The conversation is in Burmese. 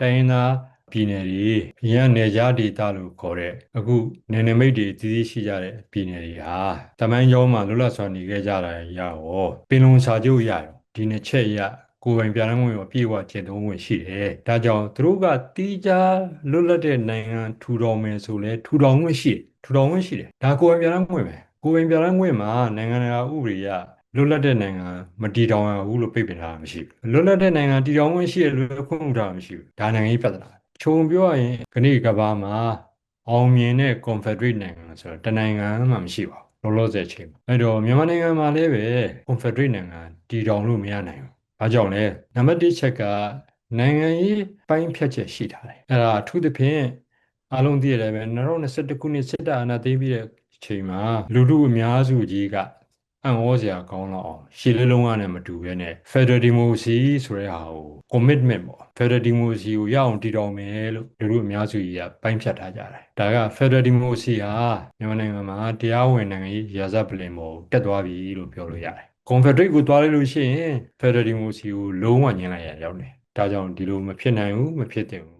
တိုင်းရင်းသားပြည်နယ်တွေရန်နယ်ကြားဒေသလို့ခေါ်တဲ့အခုနယ်နိမိတ်တွေတည်တည်ရှိကြတဲ့ပြည်နယ်တွေဟာတမိုင်းကျောင်းမှာလွတ်လပ်စွာနေခဲ့ကြတာရရောပင်လုံစာချုပ်ရရောဒီနှစ်ချက်ရကိုယ်ပိုင်ပြဋ္ဌာန်းခွင့်ကိုအပြည့်အဝကျင့်သုံးခွင့်ရှိတယ်။ဒါကြောင့်သူတို့ကတီးခြားလွတ်လပ်တဲ့နိုင်ငံထူထောင်မယ်ဆိုလဲထူထောင်ခွင့်ရှိတယ်။ထူထောင်ခွင့်ရှိတယ်။ဒါကိုယ်ပိုင်ပြဋ္ဌာန်းခွင့်ပဲ။ကိုယ်ပိုင်ပြဋ္ဌာန်းခွင့်မှာနိုင်ငံတကာဥပဒေအရ လွတ်လပ်တဲ့နိုင်ငံမတည်ထောင်ရဘူးလို့ပြပင်ထားတာမရှိဘူး။လွတ်လပ်တဲ့နိုင်ငံတည်ထောင်ခွင့်ရှိရလို့ခွင့်ပြုထားတာမရှိဘူး။ဒါနိုင်ငံရေးပြဿနာ။ခြုံပြောရရင်ခဏကဘာမှာအောင်မြင်တဲ့ Confederate နိုင်ငံဆိုတော့တနိုင်ငံမှမရှိပါဘူး။လောလောဆယ်အချိန်မှာအဲ့တော့မြန်မာနိုင်ငံမှာလည်းပဲ Confederate နိုင်ငံတည်ထောင်လို့မရနိုင်ဘူး။ဘာကြောင့်လဲနံပါတ်1ချက်ကနိုင်ငံရေးပိုင်းဖြတ်ချက်ရှိထားတယ်အဲ့ဒါအထူးသဖြင့်အားလုံးသိရတယ်ပဲ2021ခုနှစ်စစ်တပ်အာဏာသိမ်းပြီးတဲ့အချိန်မှာလူထုအများစုကြီးက အံ့ဩစရာကောင်းတော့အောင်ရှေ့လေးလုံးကနဲ့မတူဘဲနဲ့ Federal Democracy ဆိုတဲ့ဟာကို commitment ပေါ့ Federal Democracy ကိုရအောင်တည်တော်မယ်လို့လူထုအများစုကြီးကပိုင်းဖြတ်ထားကြတယ်ဒါက Federal Democracy ဟာမြန်မာနိုင်ငံမှာတရားဝင်နိုင်ငံရေးရာဇပလင်ပေါ်တက်သွားပြီလို့ပြောလို့ရတယ် Confederate ကိုသွားလိုက်လို့ရှိရင် Federal Democracy ကိုလုံးဝညှင်းလိုက်ရရောက်တယ်ဒါကြောင့်ဒီလိုမဖြစ်နိုင်ဘူးမဖြစ်သင့်ဘူး